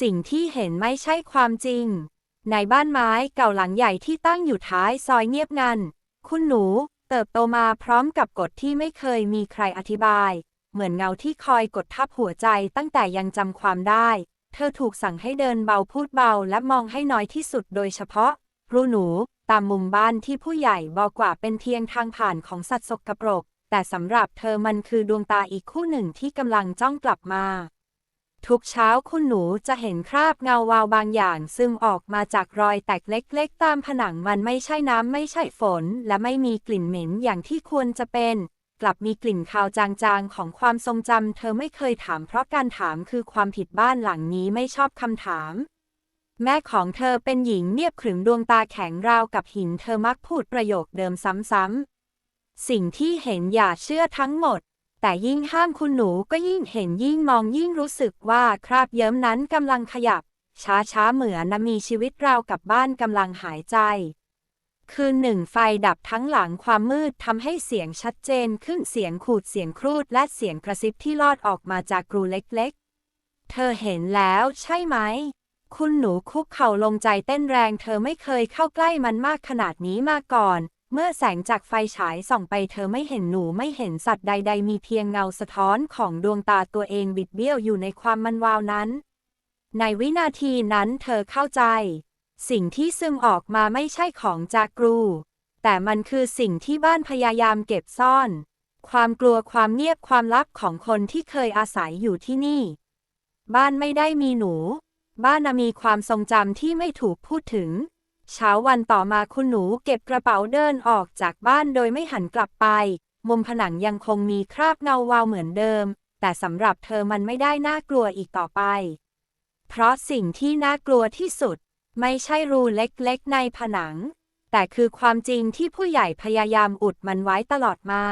สิ่งที่เห็นไม่ใช่ความจริง ในบ้านไม้เก่าหลังใหญ่ที่ตั้งอยู่ท้ายซอยเงียบงัน คุณหนูเติบโตมาพร้อมกับกฎที่ไม่เคยมีใครอธิบาย เหมือนเงาที่คอยกดทับหัวใจตั้งแต่ยังจำความได้ เธอถูกสั่งให้เดินเบาพูดเบาและมองให้น้อยที่สุดโดยเฉพาะ รู้หนูตามมุมบ้านที่ผู้ใหญ่บอกว่าเป็นเพียงทางผ่านของสัตว์สกปรก แต่สำหรับเธอมันคือดวงตาอีกคู่หนึ่งที่กำลังจ้องกลับมา ทุกเช้าคุณหนูจะเห็นคราบเงาวาวบางอย่าง ซึ่งออกมาจากรอยแตกเล็ก ๆ ตามผนังมันไม่ใช่น้ำไม่ใช่ฝน และไม่มีกลิ่นเหม็นอย่างที่ควรจะเป็น กลับมีกลิ่นคาวจางๆ ของความทรงจำเธอไม่เคยถามเพราะการถามคือความผิดบ้านหลังนี้ไม่ชอบคำถาม แม่ของเธอเป็นหญิงเนียบขรึมดวงตาแข็งราวกับหินเธอมักพูดประโยคเดิมซ้ำๆสิ่งที่เห็นอย่าเชื่อทั้งหมด แต่ยิ่งห้ามคุณหนูก็ยิ่งเห็นยิ่งมองยิ่งรู้สึกว่าคราบเยิ้มนั้นกำลังขยับ ช้าๆเหมือนนมีชีวิตราวกับบ้านกำลังหายใจ คืนหนึ่งไฟดับทั้งหลังความมืดทำให้เสียงชัดเจนขึ้นเสียงขูดเสียงครูดและเสียงกระซิบที่ลอดออกมาจากกรูเล็กๆ เธอเห็นแล้วใช่ไหม คุณหนูคุกเข่าลงใจเต้นแรงเธอไม่เคยเข้าใกล้มันมากขนาดนี้มาก่อน เมื่อแสงจากไฟฉายส่องไปเธอไม่เห็นหนูไม่เห็นสัตว์ใด ๆ มีเพียงเงาสะท้อนของดวงตาตัวเองบิดเบี้ยวอยู่ในความมันวาวนั้น ในวินาทีนั้นเธอเข้าใจ สิ่งที่ซึมออกมาไม่ใช่ของจากกรู แต่มันคือสิ่งที่บ้านพยายามเก็บซ่อน ความกลัวความเงียบความลับของคนที่เคยอาศัยอยู่ที่นี่ บ้านไม่ได้มีหนู บ้านมีความทรงจำที่ไม่ถูกพูดถึง เช้าวันต่อมาคุณหนูเก็บกระเป๋าเดินออกจากบ้านโดยไม่หันกลับไป มุมผนังยังคงมีคราบเงาวาวเหมือนเดิม แต่สำหรับเธอมันไม่ได้น่ากลัวอีกต่อไป เพราะสิ่งที่น่ากลัวที่สุด ไม่ใช่รูเล็กๆในผนัง แต่คือความจริงที่ผู้ใหญ่พยายามอุดมันไว้ตลอดมา